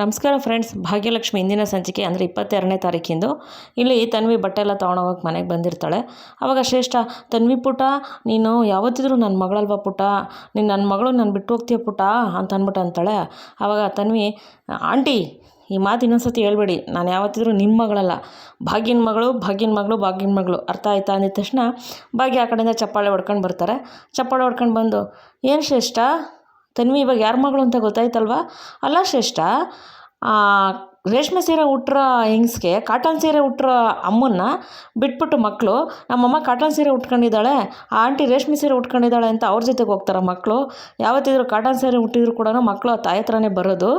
ನಮಸ್ಕಾರ ಫ್ರೆಂಡ್ಸ್, ಭಾಗ್ಯಲಕ್ಷ್ಮಿ ಇಂದಿನ ಸಂಚಿಕೆ ಅಂದರೆ ಇಪ್ಪತ್ತೆರಡನೇ ತಾರೀಕಿಂದು. ಇಲ್ಲಿ ತನ್ವಿ ಬಟ್ಟೆ ಎಲ್ಲ ತೊಗೊಂಡೋಗಕ್ಕೆ ಮನೆಗೆ ಬಂದಿರ್ತಾಳೆ. ಆವಾಗ ಶ್ರೇಷ್ಠ, ತನ್ವಿ ಪುಟ, ನೀನು ಯಾವತ್ತಿದ್ರೂ ನನ್ನ ಮಗಳಲ್ವ ಪುಟ? ನೀನು ನನ್ನ ಮಗಳು ನಾನು ಬಿಟ್ಟು ಹೋಗ್ತೀಯ ಪುಟ? ಅಂತ ಅಂದ್ಬಿಟ್ಟು ಅಂತಾಳೆ. ಆವಾಗ ತನ್ವಿ, ಆಂಟಿ, ಈ ಮಾತು ಇನ್ನೊಂದ್ಸತಿ ಹೇಳ್ಬೇಡಿ. ನಾನು ಯಾವತ್ತಿದ್ರೂ ನಿಮ್ಮ ಮಗಳಲ್ಲ. ಭಾಗ್ಯನ ಮಗಳು ಭಾಗ್ಯನ ಮಗಳು ಭಾಗ್ಯನ ಮಗಳು. ಅರ್ಥ ಆಯ್ತಾ ಅಂದಿದ ತಕ್ಷಣ ಭಾಗ್ಯ ಆ ಕಡೆಯಿಂದ ಚಪ್ಪಾಳೆ ಹೊಡ್ಕೊಂಡು ಬರ್ತಾರೆ. ಚಪ್ಪಾಳೆ ಹೊಡ್ಕೊಂಡು ಬಂದು, ಏನು ಶ್ರೇಷ್ಠ? ತನ್ವಿ ಇವಾಗ ಯಾರ ಮಗಳು ಅಂತ ಗೊತ್ತಾಯ್ತಲ್ವಾ? ಅಲ್ಲ ಶ್ರೇಷ್ಠ ರೇಷ್ಮೆ ಸೀರೆ ಉಟ್ರ ಹೆಂಗ್ಸ್ಗೆ ಕಾಟನ್ ಸೀರೆ ಉಟ್ರ ಅಮ್ಮನ್ನ ಬಿಟ್ಬಿಟ್ಟು ಮಕ್ಕಳು ನಮ್ಮಮ್ಮ ಕಾಟನ್ ಸೀರೆ ಉಟ್ಕೊಂಡಿದ್ದಾಳೆ, ಆ ಆಂಟಿ ರೇಷ್ಮೆ ಸೀರೆ ಉಟ್ಕೊಂಡಿದ್ದಾಳೆ ಅಂತ ಅವ್ರ ಜೊತೆಗೆ ಹೋಗ್ತಾರೆ ಮಕ್ಕಳು ಯಾವತ್ತಿದ್ರು ಕಾಟನ್ ಸೀರೆ ಉಟ್ಟಿದ್ರು ಕೂಡ ಮಕ್ಕಳು ಆ ತಾಯಿ ಹತ್ರನೇ ಬರೋದು.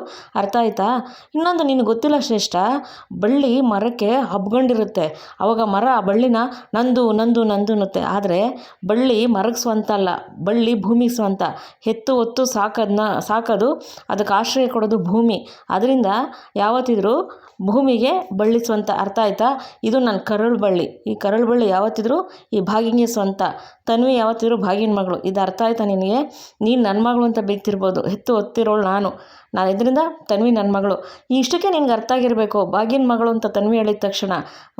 ಅರ್ಥ ಆಯ್ತಾ? ಇನ್ನೊಂದು ನಿನಗೆ ಗೊತ್ತಿಲ್ಲ ಶ್ರೇಷ್ಠ, ಬಳ್ಳಿ ಮರಕ್ಕೆ ಹಬ್ಕೊಂಡಿರುತ್ತೆ ಅವಾಗ ಮರ ಆ ಬಳ್ಳಿನ ನಂದು ನಂದು ನಂದು ಅನ್ನುತ್ತೆ. ಆದರೆ ಬಳ್ಳಿ ಮರಕ್ಕೆ ಸ್ವಂತ ಅಲ್ಲ, ಬಳ್ಳಿ ಭೂಮಿಗೆ ಸ್ವಂತ. ಹೆತ್ತು ಹೊತ್ತು ಸಾಕೋದನ್ನ ಸಾಕೋದು, ಅದಕ್ಕೆ ಆಶ್ರಯ ಕೊಡೋದು ಭೂಮಿ. ಅದರಿಂದ ಯಾವತ್ತಿದ್ರೂ ಭೂಮಿಗೆ ಬಳ್ಳಿ ಸ್ವಂತ. ಅರ್ಥ ಆಯ್ತಾ? ಇದು ನನ್ನ ಕರಳು ಬಳ್ಳಿ. ಈ ಕರಳು ಬಳ್ಳಿ ಯಾವತ್ತಿದ್ರು ಈ ಭಾಗಿಂಗೆ ಸ್ವಂತ. ತನ್ವಿ ಯಾವತ್ತಿದ್ರು ಭಾಗಿನ ಮಗಳು. ಇದು ಅರ್ಥ ಆಯ್ತಾ ನಿನಗೆ? ನೀನು ನನ್ನ ಮಗಳು ಅಂತ ಬೇಯ್ತಿರ್ಬೋದು ಹೆತ್ತು ಹೊತ್ತಿರೋಳು ನಾನು. ನಾನು ಇದರಿಂದ ತನ್ವಿ ನನ್ನ ಮಗಳು. ಈ ಇಷ್ಟಕ್ಕೆ ನಿನ್ಗೆ ಅರ್ಥ ಆಗಿರಬೇಕು. ಭಾಗಿನ ಮಗಳು ಅಂತ ತನ್ವಿ ಹೇಳಿದ ತಕ್ಷಣ.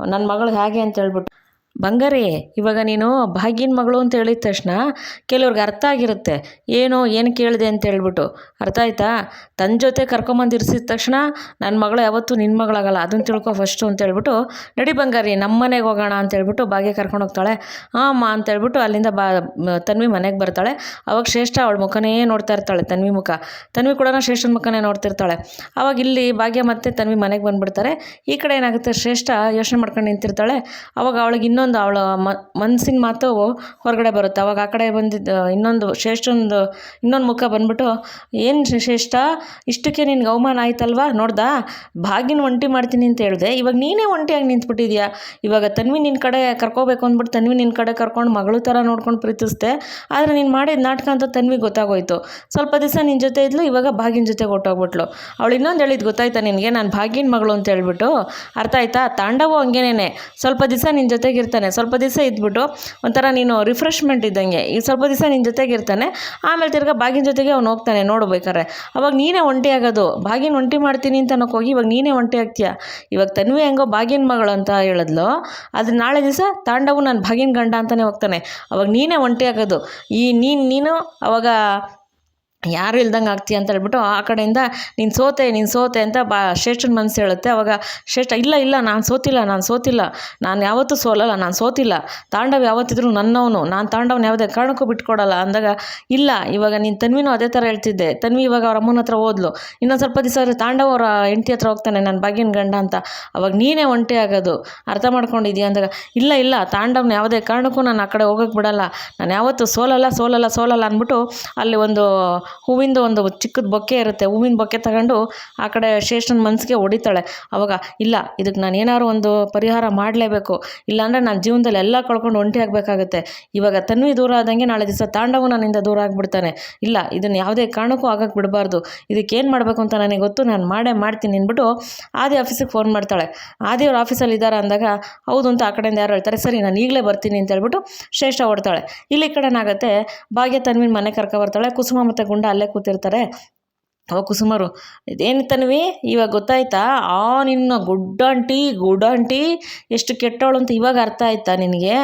ನನ್ನ ಮಗಳು ಹೇಗೆ ಅಂತ ಹೇಳ್ಬಿಟ್ಟು. ಬಂಗಾರಿ, ಇವಾಗ ನೀನು ಭಾಗ್ಯನ ಮಗಳು ಅಂತ ಹೇಳಿದ ತಕ್ಷಣ ಕೆಲವ್ರಿಗೆ ಅರ್ಥ ಆಗಿರುತ್ತೆ. ಏನು ಏನು ಕೇಳಿದೆ ಅಂತ ಹೇಳ್ಬಿಟ್ಟು. ಅರ್ಥ ಆಯ್ತಾ? ತನ್ನ ಜೊತೆ ಕರ್ಕೊಂಬಂದು ಇರಿಸಿದ ತಕ್ಷಣ ನನ್ನ ಮಗಳು ಯಾವತ್ತೂ ನಿನ್ನ ಮಗಳಾಗಲ್ಲ ಅದನ್ನು ತಿಳ್ಕೊ ಫಸ್ಟು ಅಂತ ಹೇಳ್ಬಿಟ್ಟು, ನಡಿ ಬಂಗಾರಿ ನಮ್ಮ ಮನೆಗೆ ಹೋಗೋಣ ಅಂತ ಹೇಳ್ಬಿಟ್ಟು ಭಾಗ್ಯ ಕರ್ಕೊಂಡು ಹೋಗ್ತಾಳೆ. ಹಾಂ ಅಮ್ಮ ಅಂತ ಹೇಳ್ಬಿಟ್ಟು ಅಲ್ಲಿಂದ ಬಾ ತನ್ವಿ ಮನೆಗೆ ಬರ್ತಾಳೆ. ಅವಾಗ ಶ್ರೇಷ್ಠ ಅವಳ ಮುಖನೇ ನೋಡ್ತಾ ಇರ್ತಾಳೆ ತನ್ವಿ ಮುಖ. ತನ್ವಿ ಕೂಡ ಶ್ರೇಷ್ಠನ ಮುಖನೇ ನೋಡ್ತಿರ್ತಾಳೆ. ಅವಾಗ ಇಲ್ಲಿ ಭಾಗ್ಯ ಮತ್ತೆ ತನ್ವಿ ಮನೆಗೆ ಬಂದುಬಿಡ್ತಾರೆ. ಈ ಕಡೆ ಏನಾಗುತ್ತೆ? ಶ್ರೇಷ್ಠ ಯೋಚನೆ ಮಾಡ್ಕೊಂಡು ನಿಂತಿರ್ತಾಳೆ. ಅವಾಗ ಅವಳಿಗೆ ಇನ್ನೊಂದು ಅವಳ ಮನಸ್ಸಿನ ಮಾತು ಹೊರಗಡೆ ಬರುತ್ತೆ. ಅವಾಗ ಆ ಕಡೆ ಬಂದಿದ್ದು, ಇನ್ನೊಂದು ಶ್ರೇಷ್ಠಂದು ಇನ್ನೊಂದು ಮುಖ ಬಂದ್ಬಿಟ್ಟು, ಏನು ಶ್ರೇಷ್ಠ? ಇಷ್ಟಕ್ಕೆ ನಿನ್ಗೆ ಅವಮಾನ ಆಯ್ತಲ್ವಾ? ನೋಡ್ದಾ? ಭಾಗಿನ ಒಂಟಿ ಮಾಡ್ತೀನಿ ಅಂತ ಹೇಳಿದೆ. ಇವಾಗ ನೀನೇ ಒಂಟಿಯಾಗಿ ನಿಂತ್ಬಿಟ್ಟಿದ್ಯಾ? ಇವಾಗ ತನ್ವಿ ನಿನ್ನ ಕಡೆ ಕರ್ಕೋಬೇಕು ಅಂದ್ಬಿಟ್ಟು ತನ್ವಿ ನಿನ್ನ ಕಡೆ ಕರ್ಕೊಂಡು ಮಗಳು ಥರ ನೋಡ್ಕೊಂಡು ಪ್ರೀತಿಸ್ದೆ. ಆದರೆ ನೀನು ಮಾಡಿದ ನಾಟಕ ಅಂತ ತನ್ವಿ ಗೊತ್ತಾಗೋಯ್ತು. ಸ್ವಲ್ಪ ದಿವಸ ನಿನ್ನ ಜೊತೆ ಇದ್ಲು, ಇವಾಗ ಭಾಗ್ಯನ ಜೊತೆ ಹೊಟ್ಟೋಗ್ಬಿಟ್ಲು ಅವಳು ಇನ್ನೊಂದು ಹೇಳಿದ್ ಗೊತ್ತಾಯ್ತಾ ನಿನಗೆ? ನಾನು ಭಾಗಿನ ಮಗಳು ಅಂತ ಹೇಳ್ಬಿಟ್ಟು. ಅರ್ಥ ಆಯ್ತಾ? ತಾಂಡವು ಹಂಗೇನೆ ಸ್ವಲ್ಪ ದಿವಸ ನಿನ್ನ ಜೊತೆಗಿರ್ತಾನೆ ಸ್ವಲ್ಪ ದಿವಸ ಇದ್ಬಿಟ್ಟು ಒಂಥರ ನೀನು ರಿಫ್ರೆಶ್ಮೆಂಟ್ ಇದ್ದಂಗೆ. ಈ ಸ್ವಲ್ಪ ದಿವಸ ನಿನ್ನ ಜೊತೆಗೆ ಇರ್ತಾನೆ. ಆಮೇಲೆ ತಿರ್ಗಾ ಬಾಗಿನ ಜೊತೆಗೆ ಅವ್ನು ಹೋಗ್ತಾನೆ ನೋಡ್ಬೇಕಾರೆ ಅವಾಗ ನೀನೇ ಒಂಟಿ ಆಗೋದು. ಬಾಗಿನ ಒಂಟಿ ಮಾಡ್ತೀನಿ ಅಂತ ಅನ್ನೋಕೆ ಹೋಗಿ ಇವಾಗ ನೀನೇ ಒಂಟಿ ಆಗ್ತೀಯ? ಇವಾಗ ತನ್ವಿ ಹೆಂಗೋ ಬಾಗಿನ ಮಗಳು ಅಂತ ಹೇಳಿದ್ಲು. ಆದರೆ ನಾಳೆ ದಿವಸ ತಾಂಡವು ನಾನು ಬಾಗಿನ ಗಂಡ ಅಂತಲೇ ಹೋಗ್ತಾನೆ. ಅವಾಗ ನೀನೇ ಒಂಟಿ ಆಗೋದು. ಈ ನೀನು ನೀನು ಅವಾಗ ಯಾರು ಇಲ್ದಂಗೆ ಆಗ್ತೀಯ ಅಂತ ಹೇಳ್ಬಿಟ್ಟು ಆ ಕಡೆಯಿಂದ ನೀನು ಸೋತೆ ನೀನು ಸೋತೆ ಅಂತ ಬಾ ಶ್ರೇಷ್ಠನ ಮನಸ್ಸು ಹೇಳುತ್ತೆ. ಅವಾಗ ಶ್ರೇಷ್ಠ, ಇಲ್ಲ ಇಲ್ಲ, ನಾನು ಸೋತಿಲ್ಲ ನಾನು ಸೋತಿಲ್ಲ. ನಾನು ಯಾವತ್ತೂ ಸೋಲಲ್ಲ, ನಾನು ಸೋತಿಲ್ಲ. ತಾಂಡವ್ ಯಾವತ್ತಿದ್ರೂ ನನ್ನವನು. ನಾನು ತಾಂಡವ್ನ ಯಾವುದೇ ಕಾರಣಕ್ಕೂ ಬಿಟ್ಕೊಡಲ್ಲ. ಅಂದಾಗ, ಇಲ್ಲ, ಇವಾಗ ನೀನು ತನ್ವಿನೂ ಅದೇ ಥರ ಹೇಳ್ತಿದ್ದೆ. ತನ್ವಿ ಇವಾಗ ಅವ್ರ ಅಮ್ಮನ ಹತ್ರ ಓದ್ಲು. ಇನ್ನೊಂದು ಸ್ವಲ್ಪ ದಿವಸ ತಾಂಡವ ತಾಂಡವ್ ಅವರ ಹೆಂಡತಿ ಹತ್ರ ಹೋಗ್ತಾನೆ ನನ್ನ ಬಾಗಿನ ಗಂಡ ಅಂತ. ಅವಾಗ ನೀನೇ ಒಂಟಿ ಆಗೋದು. ಅರ್ಥ ಮಾಡ್ಕೊಂಡಿದ್ದೀಯ ಅಂದಾಗ, ಇಲ್ಲ ಇಲ್ಲ, ತಾಂಡವ್ನ ಯಾವುದೇ ಕಾರಣಕ್ಕೂ ನಾನು ಆ ಕಡೆ ಹೋಗೋಕ್ಕೆ ಬಿಡಲ್ಲ. ನಾನು ಯಾವತ್ತೂ ಸೋಲಲ್ಲ ಸೋಲಲ್ಲ ಸೋಲಲ್ಲ ಅಂದ್ಬಿಟ್ಟು ಅಲ್ಲಿ ಒಂದು ಹೂವಿಂದ ಒಂದು ಚಿಕ್ಕದ ಬೊಕ್ಕೆ ಇರುತ್ತೆ, ಹೂವಿನ ಬೊಕ್ಕೆ ತಗೊಂಡು ಆ ಕಡೆ ಶೇಷನ ಮನಸ್ಸಿಗೆ ಹೊಡಿತಾಳೆ. ಅವಾಗ, ಇಲ್ಲ ಇದಕ್ಕೆ ನಾನು ಏನಾದ್ರು ಒಂದು ಪರಿಹಾರ ಮಾಡಲೇಬೇಕು. ಇಲ್ಲಾಂದರೆ ನಾನು ಜೀವನದಲ್ಲಿ ಎಲ್ಲ ಕಳ್ಕೊಂಡು ಒಂಟಿ ಆಗಬೇಕಾಗುತ್ತೆ. ಇವಾಗ ತನ್ವಿ ದೂರ ಆದಂಗೆ ನಾಳೆ ದಿವಸ ತಾಂಡವು ನನ್ನಿಂದ ದೂರ ಆಗಿಬಿಡ್ತಾನೆ. ಇಲ್ಲ ಇದನ್ನು ಯಾವುದೇ ಕಾರಣಕ್ಕೂ ಆಗಕ್ಕೆ ಬಿಡಬಾರ್ದು. ಇದಕ್ಕೆ ಏನು ಮಾಡಬೇಕು ಅಂತ ನನಗೆ ಗೊತ್ತು, ನಾನು ಮಾಡೇ ಮಾಡ್ತೀನಿ ಅಂದ್ಬಿಟ್ಟು ಆದಿ ಆಫೀಸಿಗೆ ಫೋನ್ ಮಾಡ್ತಾಳೆ. ಆದಿ ಅವ್ರ ಆಫೀಸಲ್ಲಿ ಇದ್ದಾರೆ ಅಂದಾಗ, ಹೌದು ಅಂತ ಆ ಕಡೆಯಿಂದ ಯಾರು ಹೇಳ್ತಾರೆ, ಸರಿ, ನಾನು ಈಗಲೇ ಬರ್ತೀನಿ ಅಂತ ಹೇಳ್ಬಿಟ್ಟು ಶ್ರೇಷ್ಠ ಹೊಡ್ತಾಳೆ ಇಲ್ಲಿ ಈ ಕಡೆ ಏನಾಗುತ್ತೆ ಭಾಗ್ಯ ತನ್ವಿನ ಮನೆ ಕರ್ಕೊ ಬರ್ತಾಳೆ, ಕುಸುಮ ಮತ್ತು ಅಲ್ಲೇ ಕೂತಿರ್ತಾರೆ. ಅವ ಕುಸುಮರು. ಇದೇನು ತನ್ವಿ? ಇವಾಗ ಗೊತ್ತಾಯ್ತಾ? ಆ ನಿನ್ನ ಗುಡ್ ಆಂಟಿ ಗುಡ್ ಆಂಟಿ, ಎಷ್ಟು ಕೆಟ್ಟವಳು ಅಂತ ಇವಾಗ ಅರ್ಥ ಆಯ್ತಾ ನಿನಗೆ?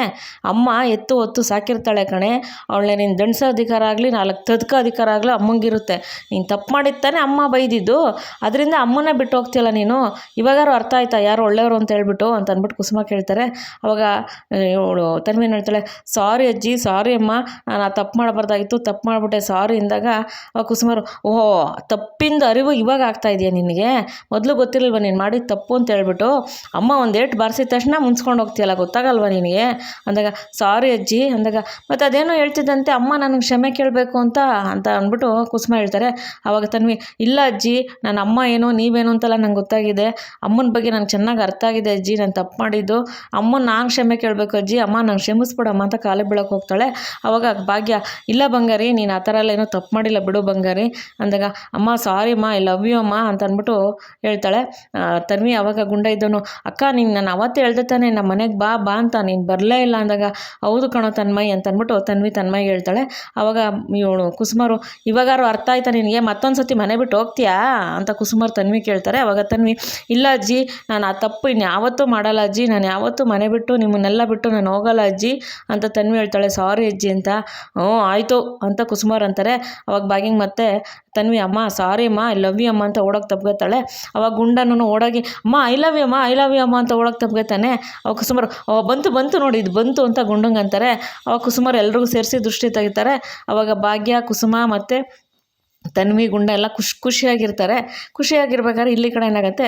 ಅಮ್ಮ ಎತ್ತು ಒತ್ತು ಸಾಕಿರ್ತಾಳೆ ಕಣೆ. ಅವಳನ್ನ ನೀನು ದಂಡಿಸೋ ಅಧಿಕಾರ ಆಗಲಿ, ನಾಲ್ಕು ತದ್ಕೋ ಅಧಿಕಾರ ಆಗಲಿ ಅಮ್ಮಂಗಿರುತ್ತೆ. ನೀನು ತಪ್ಪು ಮಾಡಿದ ತಾನೇ ಅಮ್ಮ ಬೈದಿದ್ದು. ಅದರಿಂದ ಅಮ್ಮನ ಬಿಟ್ಟು ಹೋಗ್ತಿಲ್ಲ ನೀನು? ಇವಾಗಾರು ಅರ್ಥ ಆಯ್ತಾ ಯಾರು ಒಳ್ಳೆಯವರು ಅಂತ ಹೇಳ್ಬಿಟ್ಟು ಅಂತ ಅಂದ್ಬಿಟ್ಟು ಕುಸುಮ ಕೇಳ್ತಾರೆ. ಅವಾಗ ಇವಳು ತನ್ವಿ ಏನ್ ಹೇಳ್ತಾಳೆ? ಸಾರಿ ಅಜ್ಜಿ, ಸಾರಿ ಅಮ್ಮ. ನಾನು ತಪ್ಪು ಮಾಡಬಾರ್ದಾಗಿತ್ತು, ತಪ್ಪು ಮಾಡಿಬಿಟ್ಟೆ, ಸಾರಿ ಅಂದಾಗ ಕುಸುಮರು, ಓಹೋ ತಪ್ಪಿಂದ ಅರಿವು ಇವಾಗ ಆಗ್ತಾ ಇದೆಯಾ ನಿನಗೆ? ಮೊದಲು ಗೊತ್ತಿರಲ್ವ ನೀನು ಮಾಡಿದ ತಪ್ಪು ಅಂತ ಹೇಳ್ಬಿಟ್ಟು? ಅಮ್ಮ ಒಂದು ಏಟು ಬಾರಿಸಿದ ತಕ್ಷಣ ಮುನ್ಸ್ಕೊಂಡು ಹೋಗ್ತೀಯಲ್ಲ, ಗೊತ್ತಾಗಲ್ವಾ ನಿನಗೆ? ಅಂದಾಗ, ಸಾರಿ ಅಜ್ಜಿ, ಅಂದಾಗ, ಮತ್ತು ಅದೇನೋ ಹೇಳ್ತಿದ್ದಂತೆ ಅಮ್ಮ ನನಗೆ ಕ್ಷಮೆ ಕೇಳಬೇಕು ಅಂತ ಅಂತ ಅಂದ್ಬಿಟ್ಟು ಕುಸುಮ ಹೇಳ್ತಾರೆ. ಆವಾಗ ತನ್ವಿ, ಇಲ್ಲ ಅಜ್ಜಿ, ನನ್ನ ಅಮ್ಮ ಏನು, ನೀವೇನು ಅಂತೆಲ್ಲ ನಂಗೆ ಗೊತ್ತಾಗಿದೆ. ಅಮ್ಮನ ಬಗ್ಗೆ ನಂಗೆ ಚೆನ್ನಾಗಿ ಅರ್ಥ ಆಗಿದೆ ಅಜ್ಜಿ, ನಾನು ತಪ್ಪು ಮಾಡಿದ್ದು. ಅಮ್ಮನ ನಾನು ಕ್ಷಮೆ ಕೇಳಬೇಕು ಅಜ್ಜಿ, ಅಮ್ಮ ನಂಗೆ ಕ್ಷಮಿಸ್ಬಿಡಮ್ಮ ಅಂತ ಕಾಲಿಗೆ ಬೀಳಕ್ಕೆ ಹೋಗ್ತಾಳೆ. ಅವಾಗ, ಭಾಗ್ಯ, ಇಲ್ಲ ಬಂಗಾರಿ, ನೀನು ಆ ಥರ ಎಲ್ಲ ಏನೋ ತಪ್ಪು ಮಾಡಿಲ್ಲ ಬಿಡು ಬಂಗಾರಿ, ಅಂದಾಗ, ಅಮ್ಮ ಅಮ್ಮ, ಸಾರಿ ಅಮ್ಮ ಐ ಲವ್ ಯು ಅಮ್ಮ ಅಂತ ಅಂದ್ಬಿಟ್ಟು ಹೇಳ್ತಾಳೆ. ತನ್ವಿ, ಅವಾಗ ಗುಂಡ ಇದ್ದವನು. ಅಕ್ಕ, ನೀನು ನಾನು ಅವತ್ತೇ ಹೇಳ್ದೆ ತಾನೆ ನಮ್ಮ ಮನೆಗೆ ಬಾ ಬಾ ಅಂತ. ನೀನು ಬರಲೇ ಇಲ್ಲ ಅಂದಾಗ, ಹೌದು ಕಣೋ ತನ್ಮಯ್ ಅಂತ ಅಂದ್ಬಿಟ್ಟು ತನ್ವಿ ತನ್ಮಯ್ ಹೇಳ್ತಾಳೆ. ಅವಾಗ ಇವಳು ಕುಸುಮಾರು, ಇವಾಗಾರು ಅರ್ಥ ಆಯ್ತಾ ನಿನಗೆ? ಮತ್ತೊಂದು ಸತಿ ಮನೆ ಬಿಟ್ಟು ಹೋಗ್ತೀಯಾ? ಅಂತ ಕುಸುಮಾರು ತನ್ವಿ ಕೇಳ್ತಾರೆ. ಅವಾಗ ತನ್ವಿ, ಇಲ್ಲ ಅಜ್ಜಿ, ನಾನು ಆ ತಪ್ಪು ಇನ್ಯಾವತ್ತೂ ಮಾಡಲ್ಲ ಅಜ್ಜಿ. ನಾನು ಯಾವತ್ತೂ ಮನೆ ಬಿಟ್ಟು, ನಿಮ್ಮನ್ನೆಲ್ಲ ಬಿಟ್ಟು ನಾನು ಹೋಗಲ್ಲ ಅಜ್ಜಿ ಅಂತ ತನ್ವಿ ಹೇಳ್ತಾಳೆ. ಸಾರಿ ಅಜ್ಜಿ ಅಂತ. ಹ್ಞೂ, ಆಯಿತು ಅಂತ ಕುಸುಮಾರ್ ಅಂತಾರೆ. ಅವಾಗ ಬಾಗಿಂಗ್ ಮತ್ತೆ ತನ್ವಿ, ಅಮ್ಮ ಸಾರಿ ಅಮ್ಮ ಐ ಲವ್ ಯು ಅಮ್ಮ, ಅಂತ ಓಡೋಕೆ ತಪ್ಕೊತಾಳೆ. ಅವಾಗ ಗುಂಡನೂ ಓಡೋಗಿ, ಅಮ್ಮ ಐ ಲವ್ ಯು ಅಮ್ಮ ಐ ಲವ್ ಯು ಅಮ್ಮ, ಅಂತ ಓಡೋಕೆ ತಪ್ಕೊತಾನೆ. ಅವಾಗ ಕುಸುಮಾರು, ಅವ ಬಂತು ಬಂತು ನೋಡಿ, ಇದು ಬಂತು, ಅಂತ ಗುಂಡಂಗೆ ಅಂತಾರೆ. ಅವಾಗ ಕುಸುಮಾರ್ ಎಲ್ರಿಗೂ ಸೇರಿಸಿ ದೃಷ್ಟಿ ತೆಗಿತಾರೆ. ಅವಾಗ ಭಾಗ್ಯ, ಕುಸುಮ ಮತ್ತು ತನ್ವಿ ಗುಂಡ ಎಲ್ಲ ಖುಷಿ ಖುಷಿಯಾಗಿರ್ತಾರೆ. ಖುಷಿಯಾಗಿರ್ಬೇಕಾದ್ರೆ ಇಲ್ಲಿ ಕಡೆ ಏನಾಗುತ್ತೆ?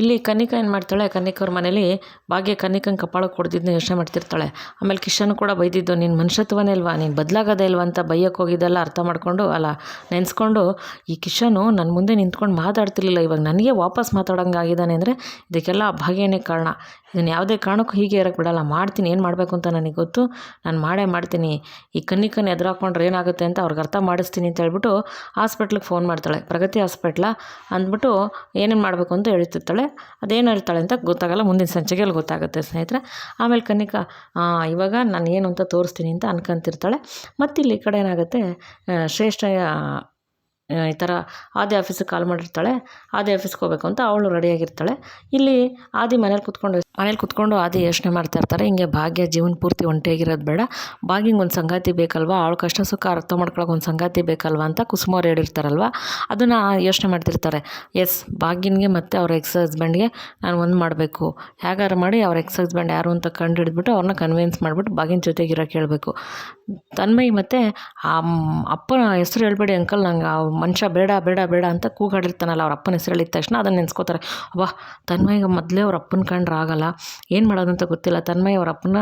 ಇಲ್ಲಿ ಕನಿಕ ಏನು ಮಾಡ್ತಾಳೆ? ಕನಿಕ ಅವ್ರ ಮನೇಲಿ ಭಾಗ್ಯ ಕನಿಕನ ಕಪಾಳಕ್ಕೆ ಕೊಡ್ದಿದ್ದನ್ನ ಯೋಚನೆ ಮಾಡ್ತಿರ್ತಾಳೆ. ಆಮೇಲೆ ಕಿಶನ್ ಕೂಡ ಬೈದಿದ್ದು ನಿನ್ನ ಮನುಷ್ಯತ್ವನೇ ಇಲ್ವಾ? ನೀನು ಬದಲಾಗೋದೇ ಇಲ್ವಾ? ಅಂತ ಬೈಯಕ್ಕೆ ಹೋಗಿದ್ದೆಲ್ಲ ಅರ್ಥ ಮಾಡಿಕೊಂಡು, ಅಲ್ಲ, ನೆನೆಸ್ಕೊಂಡು ಈ ಕಿಶನು ನನ್ನ ಮುಂದೆ ನಿಂತ್ಕೊಂಡು ಮಾತಾಡ್ತಿರ್ಲಿಲ್ಲ. ಇವಾಗ ನನಗೆ ವಾಪಸ್ ಮಾತಾಡೋಂಗೆ ಆಗಿದ್ದಾನೆ ಅಂದರೆ ಇದಕ್ಕೆಲ್ಲ ಭಾಗ್ಯನೇ ಕಾರಣ. ಇದನ್ನು ಯಾವುದೇ ಕಾರಣಕ್ಕೂ ಹೀಗೆ ಇರೋಕ್ಕೆ ಬಿಡಲ್ಲ. ಮಾಡ್ತೀನಿ, ಏನು ಮಾಡಬೇಕು ಅಂತ ನನಗೆ ಗೊತ್ತು. ನಾನು ಮಾಡೇ ಮಾಡ್ತೀನಿ. ಈ ಕನ್ನಿಕನ್ನು ಎದುರಾಕೊಂಡ್ರೆ ಏನಾಗುತ್ತೆ ಅಂತ ಅವ್ರಿಗೆ ಅರ್ಥ ಮಾಡಿಸ್ತೀನಿ ಅಂತ ಹೇಳ್ಬಿಟ್ಟು ಹಾಸ್ಪಿಟ್ಲಿಗೆ ಫೋನ್ ಮಾಡ್ತಾಳೆ, ಪ್ರಗತಿ ಹಾಸ್ಪಿಟ್ಲ? ಅಂದ್ಬಿಟ್ಟು ಏನೇನು ಮಾಡಬೇಕು ಅಂತ ಹೇಳ್ತಿರ್ತಾಳೆ. ಅದೇನು ಇರ್ತಾಳೆ ಅಂತ ಗೊತ್ತಾಗಲ್ಲ, ಮುಂದಿನ ಸಂಚಿಕೆಯಲ್ಲಿ ಗೊತ್ತಾಗುತ್ತೆ ಸ್ನೇಹಿತರೆ. ಆಮೇಲೆ ಕನಿಕಾ ಇವಾಗ ನಾನು ಏನು ಅಂತ ತೋರಿಸ್ತೀನಿ ಅಂತ ಅನ್ಕೊಂತಿರ್ತಾಳೆ. ಮತ್ತಿಲ್ಲಿ ಈ ಕಡೆ ಏನಾಗುತ್ತೆ ಶ್ರೇಷ್ಠ ಈ ಥರ ಆದಿ ಆಫೀಸಿಗೆ ಕಾಲ್ ಮಾಡಿರ್ತಾಳೆ. ಆದಿ ಆಫೀಸ್ಗೆ ಹೋಗ್ಬೇಕು ಅಂತ ಅವಳು ರೆಡಿಯಾಗಿರ್ತಾಳೆ ಇಲ್ಲಿ ಆದಿ ಮನೇಲಿ ಕುತ್ಕೊಂಡು ಮನೇಲಿ ಕುತ್ಕೊಂಡು ಆದಿ ಯೋಚನೆ ಮಾಡ್ತಾ ಇರ್ತಾರೆ. ಹಿಂಗೆ ಭಾಗ್ಯ, ಜೀವನ ಪೂರ್ತಿ ಒಂಟಿಯಾಗಿರೋದು ಬೇಡ. ಭಾಗ್ಯಂಗೆ ಒಂದು ಸಂಗಾತಿ ಬೇಕಲ್ವಾ? ಅವಳು ಕಷ್ಟ ಸುಖ ಅರ್ಥ ಮಾಡ್ಕೊಳಕ್ಕೆ ಒಂದು ಸಂಗಾತಿ ಬೇಕಲ್ವಾ ಅಂತ ಕುಸುಮವ್ರು ಹೇಳಿರ್ತಾರಲ್ವ? ಅದನ್ನು ಯೋಚನೆ ಮಾಡ್ತಿರ್ತಾರೆ. ಎಸ್, ಭಾಗ್ಯನಿಗೆ ಮತ್ತು ಅವ್ರ ಎಕ್ಸ್ ಹಸ್ಬೆಂಡ್ಗೆ ನಾನು ಒಂದು ಮಾಡಬೇಕು. ಹೇಗಾರು ಮಾಡಿ ಅವ್ರ ಎಕ್ಸ್ ಹಸ್ಬೆಂಡ್ ಯಾರು ಅಂತ ಕಂಡು ಹಿಡಿದ್ಬಿಟ್ಟು ಅವ್ರನ್ನ ಕನ್ವಿನ್ಸ್ ಮಾಡಿಬಿಟ್ಟು ಭಾಗ್ಯನ ಜೊತೆಗಿರೋಕೆ ಹೇಳಬೇಕು ತನ್ಮಯಿ ಮತ್ತು ಆ ಅಪ್ಪನ ಹೆಸರು ಹೇಳ್ಬೇಡಿ ಅಂಕಲ್. ನಂಗೆ ಆ ಮನುಷ್ಯ ಬೇಡ ಬೇಡ ಬೇಡ ಅಂತ ಕೂಗಾಡಿರ್ತಾನಲ್ಲ, ಅವ್ರ ಅಪ್ಪನ ಹೆಸರು ಹೇಳಿದ ತಕ್ಷಣ ಅದನ್ನು ನೆನೆಸ್ಕೋತಾರೆ. ವಾಹ್ ತನ್ಮಯಿಗೆ ಮೊದಲೇ ಅವ್ರ ಅಪ್ಪನ ಕಂಡ್ರೆ ಆಗಲ್ಲ. ಏನು ಮಾಡೋದು ಅಂತ ಗೊತ್ತಿಲ್ಲ ತನ್ಮಯ್ ಅವ್ರ ಅಪ್ಪನ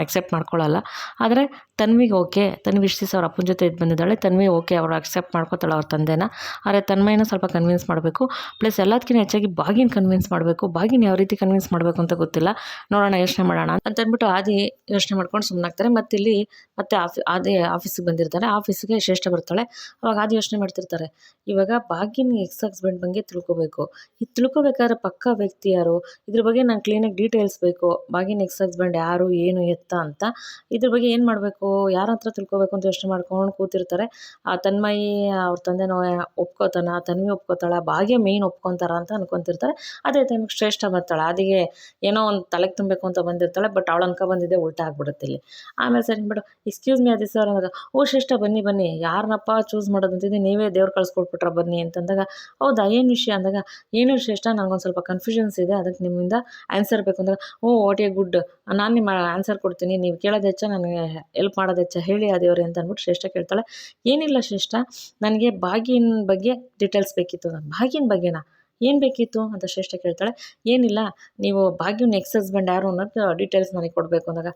ಎಕ್ಸೆಪ್ಟ್ ಮಾಡ್ಕೊಳ್ಳಲ್ಲ ಆದರೆ ತನ್ವಿಗೆ ಓಕೆ ತನ್ವಿ ಇಷ್ಟು ಅವ್ರ ಅಪ್ಪನ ಜೊತೆ ಇದ್ದು ಬಂದಿದ್ದಾಳೆ. ತನ್ವಿ ಓಕೆ ಅವ್ರು ಅಕ್ಸೆಪ್ಟ್ ಮಾಡ್ಕೋತಾಳೆ ಅವ್ರ ತಂದೆನ. ಆದರೆ ತನ್ಮಯನ ಸ್ವಲ್ಪ ಕನ್ವಿನ್ಸ್ ಮಾಡಬೇಕು. ಪ್ಲಸ್ ಎಲ್ಲದಕ್ಕಿಂತ ಹೆಚ್ಚಾಗಿ ಬಾಗಿನ ಕನ್ವಿನ್ಸ್ ಮಾಡಬೇಕು. ಬಾಗಿನ ಯಾವ ರೀತಿ ಕನ್ವಿನ್ಸ್ ಮಾಡಬೇಕು ಅಂತ ಗೊತ್ತಿಲ್ಲ. ನೋಡೋಣ, ಯೋಚನೆ ಮಾಡೋಣ ಅಂತ ಅಂದ್ಬಿಟ್ಟು ಆದಿ ಯೋಚನೆ ಮಾಡ್ಕೊಂಡು ಸುಮ್ಮನಾಗ್ತಾರೆ ಮತ್ತು ಇಲ್ಲಿ ಮತ್ತೆ ಆಫಿ, ಆದಿ ಆಫೀಸಿಗೆ ಬಂದಿರ್ತಾರೆ. ಆಫೀಸಿಗೆ ಶ್ರೇಷ್ಠ ಬರ್ತಾಳೆ. ಅವಾಗ ಆದಿ ಯೋಚನೆ ಮಾಡ್ತಿರ್ತಾರೆ. ಇವಾಗ ಬಾಗಿನ ಎಕ್ಸ್ ಹಸ್ಬೆಂಡ್ ಬಗ್ಗೆ ತಿಳ್ಕೊಬೇಕು. ಇದು ತಿಳ್ಕೊಬೇಕಾದ್ರೆ ಪಕ್ಕ ವ್ಯಕ್ತಿ ಯಾರು? ಇದ್ರ ಬಗ್ಗೆ ನಾನು ಕ್ಲೀನಾಗಿ ಡೀಟೇಲ್ಸ್ ಬೇಕು. ಬಾಗಿನ ಎಕ್ಸ್ ಹಸ್ಬೆಂಡ್ ಯಾರು? ಏನು ಎತ್ತ ಅಂತ. ಇದ್ರ ಬಗ್ಗೆ ಏನು ಮಾಡಬೇಕು? ಯಾರ ಹತ್ರ ತಿಳ್ಕೊಬೇಕು ಅಂತ ಯೋಚನೆ ಮಾಡ್ಕೊಂಡು ಕೂತಿರ್ತಾರೆ. ಆ ತನ್ಮಯಿ, ಅವ್ರ ತಂದೆನೋ ಒಪ್ಕೋತಾನ? ತನ್ವಿ ಒಪ್ಕೋತಾಳ? ಭಾಗ್ಯ ಮೇಯ್ನ್ ಒಪ್ಕೊತಾರ ಅಂತ ಅನ್ಕೊತಿರ್ತಾರೆ. ಅದೇ ಟೈಮಿಗೆ ಶ್ರೇಷ್ಠ ಬರ್ತಾಳೆ. ಅದಿಗೆ ಏನೋ ಒಂದು ತಲೆಗೆ ತುಂಬಬೇಕು ಅಂತ ಬಂದಿರ್ತಾಳೆ, ಬಟ್ ಅವಳು ಅನ್ಕೊ ಬಂದಿದ್ದೆ ಉಲ್ಟಾ ಆಗ್ಬಿಡುತ್ತೆ ಇಲ್ಲಿ. ಆಮೇಲೆ ಸರಿ ಬಿಡು ಎಕ್ಸ್ಕ್ಯೂಸ್ ಮೀ ಅದಿ ಸರ್ ಅಂದಾಗ, ಓ ಶ್ರೇಷ್ಠ ಬನ್ನಿ ಬನ್ನಿ. ಯಾರನ್ನಪ್ಪ ಚೂಸ್ ಮಾಡೋದು ಅಂತಿದೆ ನೀವೇ ದೇವ್ರು ಕಳ್ಸ್ಕೊಟ್ಬಿಟ್ರ ಬನ್ನಿ ಅಂತಂದಾಗ, ಹೌದಾ? ಏನು ವಿಷಯ? ಅಂದಾಗ, ಏನು ಶ್ರೇಷ್ಠ? ನನಗೊಂದು ಸ್ವಲ್ಪ ಕನ್ಫ್ಯೂಷನ್ಸ್ ಇದೆ. ಅದಕ್ಕೆ ನಿಮ್ಮಿಂದ ಆನ್ಸರ್ ಬೇಕು. ಅಂದಾಗ, ಓ ವಾಟ್ ಎ ಗುಡ್ ನಾನು ನಿಮ್ಮ ಆನ್ಸರ್ ಕೊಡ್ತೀನಿ. ನೀವು ಕೇಳೋದು ಹೆಚ್ಚ ನನಗೆ ಹೆಲ್ಪ್ ಮಾಡೋದು ಹೆಚ್ಚ ಹೇಳಿ ಆ ದೇವ್ರೆ ಅಂತ ಅಂದ್ಬಿಟ್ಟು ಶ್ರೇಷ್ಠ ಕೇಳ್ತಾಳೆ. ಏನಿಲ್ಲ ಶ್ರೇಷ್ಠ, ನನಗೆ ಭಾಗ್ಯನ ಬಗ್ಗೆ ಡೀಟೇಲ್ಸ್ ಬೇಕಿತ್ತು. ನಾನು ಬಾಗಿನ ಬಗ್ಗೆನಾ? ಏನು ಬೇಕಿತ್ತು ಅಂತ ಶ್ರೇಷ್ಠ ಕೇಳ್ತಾಳೆ. ಏನಿಲ್ಲ, ನೀವು ಭಾಗ್ಯನ ಎಕ್ಸ್ ಹಸ್ಬೆಂಡ್ ಯಾರು ಅನ್ನೋದು ಡೀಟೇಲ್ಸ್ ನನಗೆ ಕೊಡಬೇಕು ಅಂದಾಗ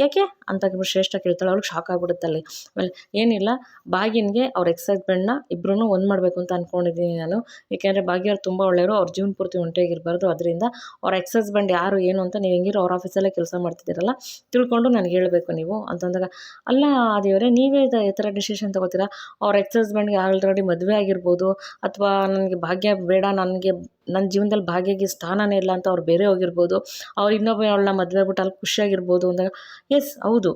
ಯಾಕೆ ಅಂತ ಶ್ರೇಷ್ಠ ಕೇಳ್ತಾಳೆ, ಅವ್ಳಿಗೆ ಶಾಕ್ ಆಗ್ಬಿಡುತ್ತೆ ಅಲ್ಲಿ. ಆಮೇಲೆ ಏನಿಲ್ಲ ಭಾಗ್ಯನಿಗೆ ಅವ್ರ ಎಕ್ಸೈಟ್ಮೆಂಟ್ನ ಇಬ್ಬರೂ ಒಂದು ಮಾಡಬೇಕು ಅಂತ ಅಂದ್ಕೊಂಡಿದ್ದೀನಿ ನಾನು. ಏಕೆಂದರೆ ಭಾಗ್ಯ ಅವ್ರು ತುಂಬ ಒಳ್ಳೆಯವರು, ಅವ್ರ ಜೀವನ ಪೂರ್ತಿ ಒಂಟಿಯಾಗಿರಬಾರ್ದು. ಅದರಿಂದ ಅವ್ರ ಎಕ್ಸೈಟ್ಮೆಂಟ್ ಯಾರು ಏನು ಅಂತ ನೀವು ಹೆಂಗಿರೋ ಅವ್ರ ಆಫೀಸಲ್ಲೇ ಕೆಲಸ ಮಾಡ್ತಿದ್ದೀರಲ್ಲ, ತಿಳ್ಕೊಂಡು ನನಗೆ ಹೇಳಬೇಕು ನೀವು ಅಂತಂದಾಗ, ಅಲ್ಲ ದೇವರೇ ನೀವೇ ಈ ಥರ ಡಿಸಿಷನ್ ತೊಗೋತೀರಾ? ಅವ್ರ ಎಕ್ಸೈಟ್ಮೆಂಟ್ಗೆ ಆಲ್ರೆಡಿ ಮದುವೆ ಆಗಿರ್ಬೋದು, ಅಥವಾ ನನಗೆ ಭಾಗ್ಯ ಬೇಡ, ನನಗೆ ನನ್ನ ಜೀವನದಲ್ಲಿ ಭಾಗ್ಯಗೆ ಸ್ಥಾನನೇ ಇಲ್ಲ ಅಂತ ಅವ್ರು ಬೇರೆ ಹೋಗಿರ್ಬೋದು. ಅವ್ರು ಇನ್ನೊಬ್ಬ ಅವ್ಳನ್ನ ಮದುವೆ ಆಗ್ಬಿಟ್ಟು ಅಲ್ಲಿ ಖುಷಿಯಾಗಿರ್ಬೋದು ಅಂದಾಗ ಎಸ್ ಹೌದು.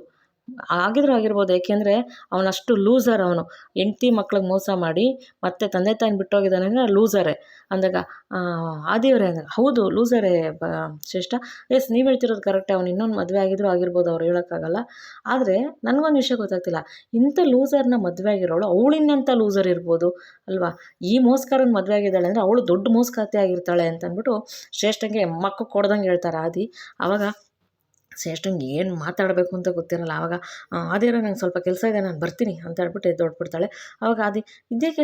ಆಗಿದ್ರು ಆಗಿರ್ಬೋದು, ಏಕೆಂದರೆ ಅವನಷ್ಟು ಲೂಸರ್ ಅವನು. ಹೆಂಡ್ತಿ ಮಕ್ಳಿಗೆ ಮೋಸ ಮಾಡಿ ಮತ್ತೆ ತಂದೆ ತಾಯಿನ ಬಿಟ್ಟೋಗಿದ್ದಾನೆ ಅಂದರೆ ಲೂಸರೇ ಅಂದಾಗ ಆದಿಯವರೇ ಅಂದಾಗ ಹೌದು ಲೂಸರೇ ಬ, ಶ್ರೇಷ್ಠ. ಎಸ್ ನೀವು ಹೇಳ್ತಿರೋದು ಕರೆಕ್ಟ್ ಅವ್ನು ಇನ್ನೊಂದು ಮದುವೆ ಆಗಿದ್ರು ಆಗಿರ್ಬೋದು ಅವ್ರು ಹೇಳೋಕ್ಕಾಗಲ್ಲ. ಆದರೆ ನನಗೊಂದು ವಿಷಯ ಗೊತ್ತಾಗ್ತಿಲ್ಲ. ಇಂಥ ಲೂಸರ್ನ ಮದುವೆ ಆಗಿರೋಳು ಅವಳಿನ್ನಂಥ ಲೂಸರ್ ಇರ್ಬೋದು, ಅಲ್ವಾ? ಈ ಮೋಸ್ಕರನ ಮದುವೆ ಆಗಿದ್ದಾಳೆ ಅಂದರೆ ಅವಳು ದೊಡ್ಡ ಮೋಸ್ಕತೆ ಆಗಿರ್ತಾಳೆ ಅಂತಂದ್ಬಿಟ್ಟು ಶ್ರೇಷ್ಠಂಗೆ ಮಕ್ಕ ಕೊಡ್ದಂಗೆ ಹೇಳ್ತಾರೆ ಆದಿ. ಆವಾಗ ಶ್ರೇಷ್ಠಂಗೆ ಏನು ಮಾತಾಡಬೇಕು ಅಂತ ಗೊತ್ತಿರಲ್ಲ. ಆವಾಗ ಆದಿರೋ ನಂಗೆ ಸ್ವಲ್ಪ ಕೆಲಸ ಇದೆ, ನಾನು ಬರ್ತೀನಿ ಅಂತ ಹೇಳ್ಬಿಟ್ಟು ಎದ್ದು ಅವಾಗ ಆವಾಗ ಆದಿ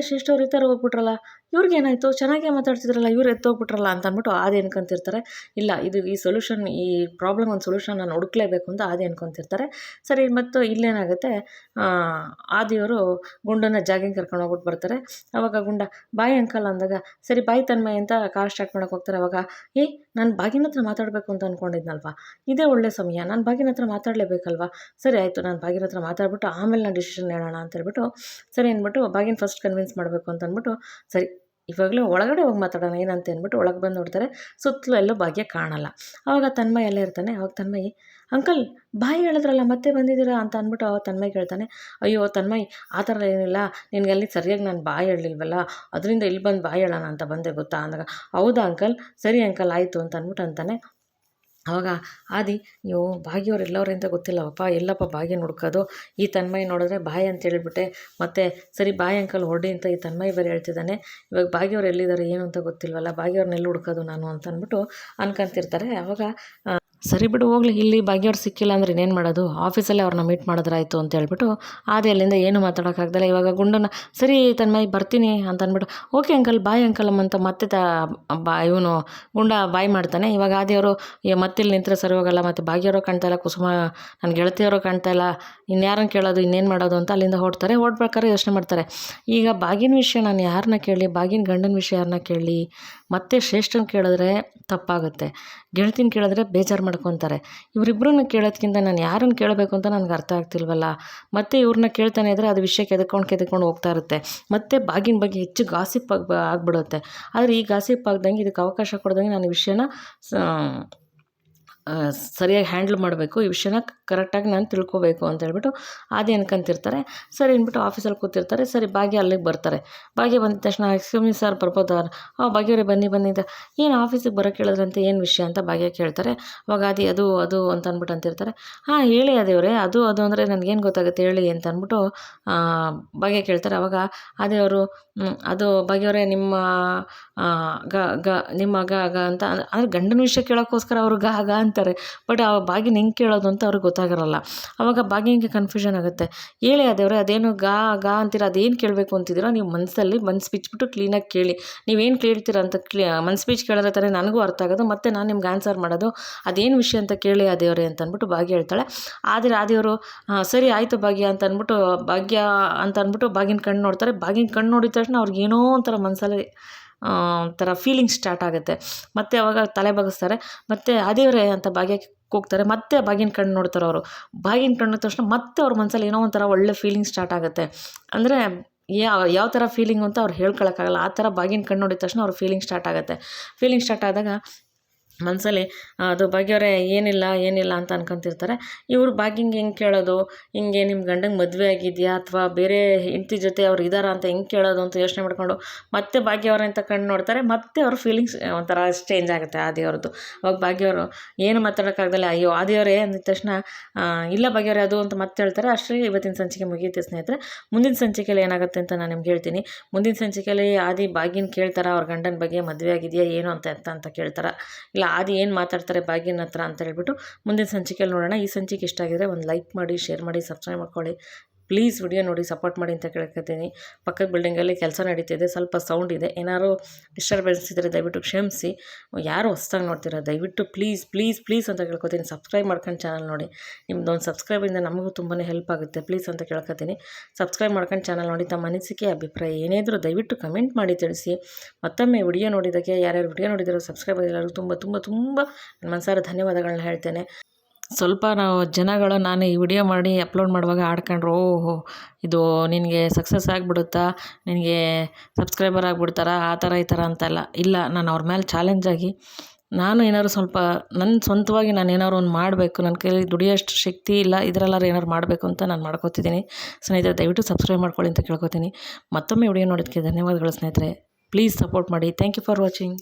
ಶ್ರೇಷ್ಠ ಅವ್ರು ಈ ಥರ ಹೋಗ್ಬಿಟ್ರಲ್ಲ? ಇವ್ರಿಗೇನಾಯಿತು? ಚೆನ್ನಾಗೇ ಮಾತಾಡ್ತಿದ್ರಲ್ಲ, ಇವ್ರು ಎತ್ತೋಗ್ಬಿಟ್ರಲ್ಲ ಅಂತ ಅಂದ್ಬಿಟ್ಟು ಆದಿ ಅನ್ಕೊಂತಿರ್ತಾರೆ. ಇಲ್ಲ, ಇದು ಈ ಸೊಲ್ಯೂಷನ್ ಈ ಪ್ರಾಬ್ಲಮ್ ಒಂದು ಸೊಲ್ಯೂಷನ್ ನಾನು ಹುಡುಕ್ಲೇಬೇಕು ಅಂತ ಆದಿ ಅನ್ಕೊಂತಿರ್ತಾರೆ. ಸರಿ, ಮತ್ತು ಇಲ್ಲೇನಾಗುತ್ತೆ? ಆದಿಯವರು ಗುಂಡನ್ನ ಜಾಗಿಂಗ್ ಕರ್ಕೊಂಡು ಹೋಗ್ಬಿಟ್ಟು ಬರ್ತಾರೆ. ಅವಾಗ ಗುಂಡ, ಬಾಯಿ ಅಂಕಲ್ ಅಂದಾಗ, ಸರಿ, ಬಾಯಿ ತನ್ಮಯ ಅಂತ ಕಾರ್ ಸ್ಟಾರ್ಟ್ ಮಾಡೋಕೆ ಹೋಗ್ತಾರೆ ಅವಾಗ. ಏ, ನಾನು ಬಾಗಿನ ಹತ್ರ ಮಾತಾಡಬೇಕು ಅಂತ ಅಂದ್ಕೊಂಡಿದ್ನಲ್ವಾ ಇದೇ ಒಳ್ಳೆ ಸಮಯ, ನಾನು ಬಾಗಿನ ಹತ್ರ ಮಾತಾಡಲೇಬೇಕಲ್ವಾ? ಸರಿ, ಆಯಿತು, ನಾನು ಬಾಗಿನ ಹತ್ರ ಮಾತಾಡ್ಬಿಟ್ಟು ಆಮೇಲೆ ನಾನು ಡಿಸಿಷನ್ ಹೇಳೋಣ ಅಂತ ಹೇಳ್ಬಿಟ್ಟು, ಸರಿ ಅಂದ್ಬಿಟ್ಟು ಬಾಗಿನ ಫಸ್ಟ್ ಕನ್ವಿನ್ಸ್ ಮಾಡಬೇಕು ಅಂತ ಅಂದ್ಬಿಟ್ಟು, ಸರಿ ಇವಾಗಲೇ ಒಳಗಡೆ ಹೋಗಿ ಮಾತಾಡೋಣ, ಏನಂತ ಅಂದ್ಬಿಟ್ಟು ಒಳಗೆ ಬಂದು ನೋಡ್ತಾರೆ, ಸುತ್ತಲೂ ಎಲ್ಲೋ ಭಾಗ್ಯ ಕಾಣಲ್ಲ. ಆವಾಗ ತನ್ಮಯ ಎಲ್ಲ ಇರ್ತಾನೆ, ಅವಾಗ ತನ್ಮಯಿ, ಅಂಕಲ್, ಬಾಯಿ ಹೇಳಿದ್ರಲ್ಲ, ಮತ್ತೆ ಬಂದಿದ್ದೀರಾ? ಅಂತ ಅಂದ್ಬಿಟ್ಟು ಅವಾಗ ತನ್ಮಯ್ ಕೇಳ್ತಾನೆ, ಅಯ್ಯೋ, ತನ್ಮಯ್, ಆ ಥರ ಏನಿಲ್ಲ ನಿನಗೆ ಅಲ್ಲಿ ಸರಿಯಾಗಿ ನಾನು ಬಾಯಿ ಹೇಳಲಿಲ್ವಲ್ಲ, ಅದರಿಂದ ಇಲ್ಲಿ ಬಂದು ಬಾಯಿ ಹೇಳೋಣ ಅಂತ ಬಂದೆ, ಗೊತ್ತಾ? ಅಂದಾಗ, ಹೌದಾ, ಅಂಕಲ್? ಸರಿ, ಅಂಕಲ್, ಆಯಿತು, ಅಂತ ಅಂದ್ಬಿಟ್ಟು ಅಂತಾನೆ ಆವಾಗ ಆದಿ, ಅಯ್ಯೋ ಭಾಗ್ಯವ್ರು ಎಲ್ಲವ್ರೆ ಅಂತ ಗೊತ್ತಿಲ್ಲವಪ್ಪ, ಎಲ್ಲಪ್ಪ ಭಾಗ್ಯ ಹುಡ್ಕೋದು, ಈ ತನ್ಮಯ್ ನೋಡಿದ್ರೆ ಬಾಯ್ ಅಂತ ಹೇಳಿಬಿಟ್ಟೆ, ಮತ್ತು ಸರಿ ಬಾಯ್ ಅಂಕಲ್ ಹೊರಡಿ ಅಂತ ಈ ತನ್ಮಯ್ ಬೇರೆ ಹೇಳ್ತಿದ್ದಾನೆ, ಇವಾಗ ಭಾಗ್ಯವ್ರು ಎಲ್ಲಿದ್ದಾರೆ ಏನು ಅಂತ ಗೊತ್ತಿಲ್ವಲ್ಲ ಭಾಗ್ಯವ್ರನ್ನೆಲ್ಲಿ ಹುಡ್ಕೋದು ನಾನು? ಅಂತ ಅಂದ್ಬಿಟ್ಟು ಅನ್ಕೊಂತಿರ್ತಾರೆ. ಆವಾಗ ಸರಿ ಬಿಡು, ಹೋಗ್ಲಿ. ಇಲ್ಲಿ ಭಾಗ್ಯವ್ರು ಸಿಕ್ಕಿಲ್ಲ ಅಂದ್ರೆ ಇನ್ನೇನು ಮಾಡೋದು? ಆಫೀಸಲ್ಲೇ ಅವ್ರನ್ನ ಮೀಟ್ ಮಾಡಿದ್ರಾಯ್ತು ಅಂತ ಹೇಳ್ಬಿಟ್ಟು ಆದಿ ಅಲ್ಲಿಂದ ಏನು ಮಾತಾಡೋಕ್ಕಾಗ್ದಲ್ಲ. ಇವಾಗ ಗುಂಡನ್ನ, ಸರಿ ತನ್ಮಯ್, ಬರ್ತೀನಿ ಅಂತ ಅಂದ್ಬಿಟ್ಟು, ಓಕೆ ಅಂಕಲ್ ಬಾಯ್ ಅಂಕಲ್ ಅಂತ ಮತ್ತೆ ತ, ಬಾ, ಇವನು ಗುಂಡ ಬಾಯ್ ಮಾಡ್ತಾನೆ. ಇವಾಗ ಆದಿಯವರು ಮತ್ತೆ ಇಲ್ಲಿ ನಿಂತರೆ ಸರಿ ಹೋಗಲ್ಲ. ಮತ್ತು ಭಾಗ್ಯವರು ಕಾಣ್ತಾ ಇಲ್ಲ, ಕುಸುಮ ನನ್ನ ಗೆಳತಿಯವರು ಕಾಣ್ತಾ ಇಲ್ಲ. ಇನ್ಯಾರನ್ನ ಕೇಳೋದು, ಇನ್ನೇನು ಮಾಡೋದು ಅಂತ ಅಲ್ಲಿಂದ ಹೊರಡ್ತಾರೆ. ಹೊರಡ್ಬೇಕಾದ್ರೆ ಯೋಚನೆ ಮಾಡ್ತಾರೆ. ಈಗ ಬಾಗಿನ ವಿಷಯ ನಾನು ಯಾರನ್ನ ಕೇಳಿ ಬಾಗಿನ ಗಂಡನ ವಿಷಯ ಯಾರನ್ನ ಕೇಳಲಿ? ಮತ್ತೆ ಶ್ರೇಷ್ಠನ ಕೇಳಿದ್ರೆ ತಪ್ಪಾಗುತ್ತೆ. ಗೆಳತಿನ ಕೇಳಿದ್ರೆ ಬೇಜಾರು ಮಾಡ್ಕೊತಾರೆ. ಇವರಿಬ್ಬರನ್ನ ಕೇಳೋದ್ಕಿಂತ ನಾನು ಯಾರನ್ನು ಕೇಳಬೇಕು ಅಂತ ನನಗೆ ಅರ್ಥ ಆಗ್ತಿಲ್ವಲ್ಲ? ಮತ್ತೆ ಇವ್ರನ್ನ ಕೇಳ್ತಾನೆ ಇದ್ದರೆ ಅದು ವಿಷಯ ಕೆದಕೊಂಡು ಕೆದಕೊಂಡು ಹೋಗ್ತಾ ಇರುತ್ತೆ. ಮತ್ತೆ ಬಾಗಿನ ಬಗ್ಗೆ ಹೆಚ್ಚು ಗಾಸಿಪ್ ಆಗಿ ಆಗ್ಬಿಡುತ್ತೆ. ಆದರೆ ಈ ಗಾಸಿಪ್ ಆಗ್ದಂಗೆ ಇದಕ್ಕೆ ಅವಕಾಶ ಕೊಡ್ದಂಗೆ ನಾನು ವಿಷಯನ ಸರಿಯಾಗಿ ಹ್ಯಾಂಡ್ಲ್ ಮಾಡಬೇಕು. ಈ ವಿಷಯನ ಕರೆಕ್ಟಾಗಿ ನಾನು ತಿಳ್ಕೊಬೇಕು ಅಂತ ಹೇಳ್ಬಿಟ್ಟು ಆದಿ ಅನ್ಕೊಂತಿರ್ತಾರೆ. ಸರಿ ಅಂದ್ಬಿಟ್ಟು ಆಫೀಸಲ್ಲಿ ಕೂತಿರ್ತಾರೆ. ಸರಿ, ಭಾಗ್ಯ ಅಲ್ಲಿಗೆ ಬರ್ತಾರೆ. ಭಾಗ್ಯ ಬಂದ ತಕ್ಷಣ ಎಕ್ಸ್ಕ್ಯೂಮಿ ಸರ್ ಬರ್ಬೋದವ್ರು ಆ, ಭಾಗ್ಯವರೇ, ಬನ್ನಿ ಬನ್ನಿ ಅಂತ. ಏನು ಆಫೀಸಿಗೆ ಬರೋಕ್ಕೆ ಹೇಳಿದ್ರಂತೆ? ಏನು ವಿಷಯ? ಅಂತ ಭಾಗ್ಯ ಕೇಳ್ತಾರೆ. ಅವಾಗ ಆದಿ, ಅದು ಅದು ಅಂತ ಅಂದ್ಬಿಟ್ಟು ಅಂತಿರ್ತಾರೆ. ಹಾಂ, ಹೇಳಿ ಅದೇವ್ರೆ ಅದು ಅದು ಅಂದರೆ ನನಗೇನು ಗೊತ್ತಾಗುತ್ತೆ? ಹೇಳಿ ಅಂತ ಅಂದ್ಬಿಟ್ಟು ಭಾಗ್ಯ ಕೇಳ್ತಾರೆ. ಅವಾಗ ಅದೇವರು ಅದು ಭಾಗ್ಯವರೇ ನಿಮ್ಮ ಗ ಗ, ನಿಮ್ಮ ಗ ಗ ಅಂತ, ಅಂದರೆ ಗಂಡನ ವಿಷಯ ಕೇಳೋಕ್ಕೋಸ್ಕರ ಅವರು ಗ ಗ ಅಂತಾರೆ. ಬಟ್ ಆ ಬಾಗಿನ ಹೆಂಗೆ ಕೇಳೋದು ಅಂತ ಅವ್ರಿಗೆ ಗೊತ್ತಾಗಿರಲ್ಲ. ಅವಾಗ ಬಾಗಿನಿಗೆ ಕನ್ಫ್ಯೂಷನ್ ಆಗುತ್ತೆ. ಹೇಳಿ ಅದೇವ್ರೆ ಅದೇನು ಗಾ ಗಾ ಅಂತೀರ ಅದೇನು ಕೇಳಬೇಕು ಅಂತಿದ್ದೀರೋ ನೀವು ಮನಸ್ಸಲ್ಲಿ ಮನ್ಸು ಬಿಚ್ಚಿಬಿಟ್ಟು ಕ್ಲೀನಾಗಿ ಕೇಳಿ. ನೀವೇನು ಕೇಳ್ತೀರ ಅಂತ ಕ್ಲೀ ಮನ್ಸು ಬಿಚ್ಚಿ ಕೇಳಿದ್ರೆ ತಾನೇ ನನಗೂ ಅರ್ಥ ಆಗೋದು ಮತ್ತು ನಾನು ನಿಮ್ಗೆ ಆನ್ಸರ್ ಮಾಡೋದು. ಅದೇನು ವಿಷಯ ಅಂತ ಕೇಳಿ ಅದೇವ್ರೆ ಅಂತ ಅಂದ್ಬಿಟ್ಟು ಭಾಗ್ಯ ಹೇಳ್ತಾಳೆ. ಆದರೆ ಆದಿಯವರು ಸರಿ ಆಯಿತು ಭಾಗ್ಯ ಅಂತ ಅಂದ್ಬಿಟ್ಟು ಭಾಗ್ಯ ಅಂತ ಅಂದ್ಬಿಟ್ಟು ಬಾಗಿನ ಕಣ್ಣು ನೋಡ್ತಾರೆ. ಬಾಗಿನ ಕಣ್ಣು ನೋಡಿದ ತಕ್ಷಣ ಅವ್ರಿಗೆ ಏನೋ ಒಂಥರ ಮನಸ್ಸಲ್ಲಿ ಆ, ಒಂಥರ ಫೀಲಿಂಗ್ ಸ್ಟಾರ್ಟ್ ಆಗುತ್ತೆ. ಮತ್ತು ಅವಾಗ ತಲೆ ಬಗ್ಗಿಸ್ತಾರೆ, ಮತ್ತು ಅದೇವ್ರೆ ಅಂತ ಭಾಗ್ಯ ಹೋಗ್ತಾರೆ ಮತ್ತೆ ಬಾಗಿನ ಕಣ್ಣು ನೋಡ್ತಾರೆ ಅವರು. ಬಾಗಿನ ಕಣ್ಣು ತಕ್ಷಣ ಮತ್ತೆ ಅವ್ರ ಮನಸ್ಸಲ್ಲಿ ಏನೋ ಒಂಥರ ಒಳ್ಳೆ ಫೀಲಿಂಗ್ ಸ್ಟಾರ್ಟ್ ಆಗುತ್ತೆ. ಅಂದರೆ ಯಾವ ಯಾವ ಥರ ಫೀಲಿಂಗು ಅಂತ ಅವ್ರು ಹೇಳ್ಕೊಳಕ್ಕಾಗಲ್ಲ. ಆ ಥರ ಬಾಗಿನ ಕಣ್ಣು ನೋಡಿದ ತಕ್ಷಣ ಅವ್ರ ಫೀಲಿಂಗ್ ಸ್ಟಾರ್ಟ್ ಆಗುತ್ತೆ. ಫೀಲಿಂಗ್ ಸ್ಟಾರ್ಟ್ ಆದಾಗ ಮನಸ್ಸಲ್ಲಿ ಅದು ಭಾಗ್ಯವ್ರೆ ಏನಿಲ್ಲ ಏನಿಲ್ಲ ಅಂತ ಅನ್ಕೊಂತಿರ್ತಾರೆ. ಇವರು ಭಾಗ್ಯಂಗೆ ಹೆಂಗೆ ಕೇಳೋದು? ಹಿಂಗೆ ನಿಮ್ಮ ಗಂಡಂಗೆ ಮದುವೆ ಆಗಿದೆಯಾ ಅಥವಾ ಬೇರೆ ಹೆಂಡತಿ ಜೊತೆ ಅವ್ರು ಇದ್ದಾರ ಅಂತ ಹೆಂಗೆ ಕೇಳೋದು ಅಂತ ಯೋಚನೆ ಮಾಡಿಕೊಂಡು ಮತ್ತೆ ಭಾಗ್ಯವರೇ ಅಂತ ಕಂಡು ನೋಡ್ತಾರೆ, ಮತ್ತೆ ಅವ್ರ ಫೀಲಿಂಗ್ಸ್ ಒಂಥರ ಚೇಂಜ್ ಆಗುತ್ತೆ ಆದಿಯವ್ರದ್ದು ಅವಾಗ ಭಾಗ್ಯವರು ಏನು ಮಾತಾಡೋಕ್ಕಾಗಲ್ಲ ಅಯ್ಯೋ ಆದಿಯವರೇ ಅಂದಿದ ತಕ್ಷಣ ಇಲ್ಲ ಭಾಗ್ಯವ್ರೆ, ಅದು ಅಂತ ಮತ್ತೆ ಹೇಳ್ತಾರೆ. ಅಷ್ಟೇ ಇವತ್ತಿನ ಸಂಚಿಕೆ ಮುಗಿಯುತ್ತೆ ಸ್ನೇಹಿತರೆ. ಮುಂದಿನ ಸಂಚಿಕೆಯಲ್ಲಿ ಏನಾಗುತ್ತೆ ಅಂತ ನಾನು ನಿಮ್ಗೆ ಹೇಳ್ತೀನಿ. ಮುಂದಿನ ಸಂಚಿಕೆಯಲ್ಲಿ ಆದಿ ಭಾಗ್ಯನ ಕೇಳ್ತಾರೆ? ಅವ್ರ ಗಂಡನ ಬಗ್ಗೆ ಮದುವೆ ಆಗಿದೆಯಾ, ಏನು ಅಂತ ಅಂತ ಅಂತ ಕೇಳ್ತಾರ? ಇಲ್ಲ ಆದಿ ಏನು ಮಾತಾಡ್ತಾರೆ ಭಾಗ್ಯನ ಹತ್ರ ಅಂತ ಹೇಳ್ಬಿಟ್ಟು ಮುಂದಿನ ಸಂಚಿಕೆಯಲ್ಲಿ ನೋಡೋಣ. ಈ ಸಂಚಿಕೆ ಇಷ್ಟ ಆಗಿದ್ರೆ ಒಂದು ಲೈಕ್ ಮಾಡಿ ಶೇರ್ ಮಾಡಿ ಸಬ್ಸ್ಕ್ರೈಬ್ ಮಾಡ್ಕೊಳ್ಳಿ. ಪ್ಲೀಸ್ ವಿಡಿಯೋ ನೋಡಿ, ಸಪೋರ್ಟ್ ಮಾಡಿ ಅಂತ ಕೇಳ್ಕೊತೀನಿ. ಪಕ್ಕದ ಬಿಲ್ಡಿಂಗಲ್ಲಿ ಕೆಲಸ ನಡೀತಿದೆ, ಸ್ವಲ್ಪ ಸೌಂಡ್ ಇದೆ. ಏನಾದ್ರು ಡಿಸ್ಟರ್ಬೆನ್ಸ್ ಇದ್ದರೆ ದಯವಿಟ್ಟು ಕ್ಷಮಿಸಿ. ಯಾರು ಹೊಸ್ದಾಗಿ ನೋಡ್ತೀರಾ? ದಯವಿಟ್ಟು ಪ್ಲೀಸ್ ಪ್ಲೀಸ್ ಪ್ಲೀಸ್ ಅಂತ ಕೇಳ್ಕೊತೀನಿ. ಸಬ್ಸ್ಕ್ರೈಬ್ ಮಾಡ್ಕೊಂಡು ಚಾನಲ್ ನೋಡಿ. ನಿಮ್ದೊಂದು ಸಬ್ಸ್ಕ್ರೈಬಿಂದ ನಮಗೂ ತುಂಬಾ ಹೆಲ್ಪ್ ಆಗುತ್ತೆ. ಪ್ಲೀಸ್ ಅಂತ ಕೇಳ್ಕೊತೀನಿ. ಸಬ್ಸ್ಕ್ರೈಬ್ ಮಾಡ್ಕೊಂಡು ಚಾನಲ್ ನೋಡಿ, ತಮ್ಮ ಅನಿಸಿಕೆ, ಅಭಿಪ್ರಾಯ ಏನೇ ಇದ್ರೂ ದಯವಿಟ್ಟು ಕಮೆಂಟ್ ಮಾಡಿ ತಿಳಿಸಿ. ಮತ್ತೊಮ್ಮೆ ವಿಡಿಯೋ ನೋಡಿದ್ದಕ್ಕೆ, ಯಾರ್ಯಾರು ವಿಡಿಯೋ ನೋಡಿದಾರೋ ಸಬ್ಸ್ಕ್ರೈಬ್ ಆಗಿರೋರು ತುಂಬ ತುಂಬ ತುಂಬ ಮನಸಾರ ಧನ್ಯವಾದಗಳನ್ನ ಹೇಳ್ತೇನೆ. ಸ್ವಲ್ಪ ನಾವು ಜನಗಳು ನಾನು ಈ ವಿಡಿಯೋ ಮಾಡಿ ಅಪ್ಲೋಡ್ ಮಾಡುವಾಗ ಆಡ್ಕೊಂಡ್ರು, ಓಹೋ, ಇದು ನಿನಗೆ ಸಕ್ಸಸ್ ಆಗಿಬಿಡುತ್ತಾ? ನಿನಗೆ ಸಬ್ಸ್ಕ್ರೈಬರ್ ಆಗಿಬಿಡ್ತಾರಾ? ಆ ಥರ ಈ ಥರ ಅಂತೆಲ್ಲ. ಇಲ್ಲ, ನಾನು ಅವ್ರ ಮೇಲೆ ಚಾಲೆಂಜ್ ಆಗಿ ನಾನು ಏನಾದ್ರು ಸ್ವಲ್ಪ ನನ್ನ ಸ್ವಂತವಾಗಿ ನಾನು ಏನಾದ್ರು ಒಂದು ಮಾಡಬೇಕು ನನ್ನ ಕೈಯಲ್ಲಿ ದುಡಿಯೋಷ್ಟು ಶಕ್ತಿ ಇಲ್ಲ, ಇದರಲ್ಲಾರು ಏನಾದ್ರು ಮಾಡಬೇಕು ಅಂತ ನಾನು ಮಾಡ್ಕೋತಿದ್ದೀನಿ. ಸ್ನೇಹಿತರೆ, ದಯವಿಟ್ಟು ಸಬ್ಸ್ಕ್ರೈಬ್ ಮಾಡ್ಕೊಳ್ಳಿ ಅಂತ ಕೇಳ್ಕೊತೀನಿ. ಮತ್ತೊಮ್ಮೆ ವಿಡಿಯೋ ನೋಡೋದಕ್ಕೆ ಧನ್ಯವಾದಗಳು ಸ್ನೇಹಿತರೆ. ಪ್ಲೀಸ್ ಸಪೋರ್ಟ್ ಮಾಡಿ. Thank you for watching